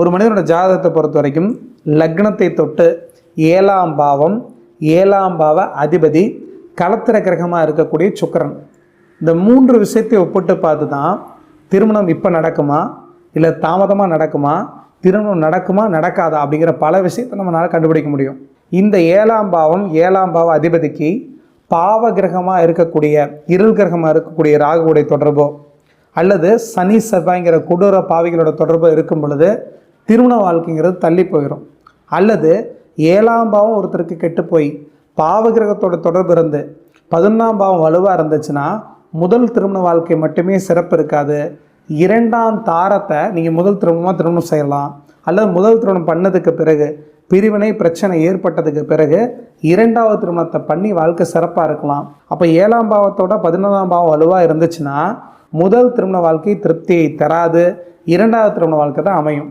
ஒரு மனிதனோட ஜாதகத்தை பொறுத்த வரைக்கும் லக்னத்தை தொட்டு ஏழாம் பாவம் ஏழாம் பாவ அதிபதி களத்திர கிரகமாக இருக்கக்கூடிய சுக்கரன். இந்த மூன்று விஷயத்தை ஒப்பிட்டு பார்த்து தான் திருமணம் இப்போ நடக்குமா இல்லை தாமதமாக நடக்குமா திருமணம் நடக்குமா நடக்காதா அப்படிங்கிற பல விஷயத்தை நம்மளால் கண்டுபிடிக்க முடியும். இந்த ஏழாம் பாவம் ஏழாம் பாவ அதிபதிக்கு பாவ கிரகமாக இருக்கக்கூடிய இருள் கிரகமாக இருக்கக்கூடிய ராகுவுடைய தொடர்போ அல்லது சனி செவ்வாய்ங்கிற கொடூர பாவிகளோட தொடர்பு இருக்கும் பொழுது திருமண வாழ்க்கைங்கிறது தள்ளி போயிடும் அல்லது ஏழாம் பாவம் ஒருத்தருக்கு கெட்டு போய் பாவகிரகத்தோட தொடர்பு இருந்து பதினொன்றாம் பாவம் வலுவாக இருந்துச்சுன்னா முதல் திருமண வாழ்க்கை மட்டுமே சிறப்பு இருக்காது. இரண்டாம் தாரத்தை நீங்கள் முதல் திருமணமாக திருமணம் செய்யலாம். அல்லது முதல் திருமணம் பண்ணதுக்கு பிறகு பிரிவினை பிரச்சனை ஏற்பட்டதுக்கு பிறகு இரண்டாவது திருமணத்தை பண்ணி வாழ்க்கை சிறப்பாக இருக்கலாம். அப்போ ஏழாம் பாவத்தோட பதினொன்றாம் பாவம் வலுவாக இருந்துச்சுன்னா முதல் திருமண வாழ்க்கை திருப்தியை தராது. இரண்டாவது திருமண வாழ்க்கை தான் அமையும்.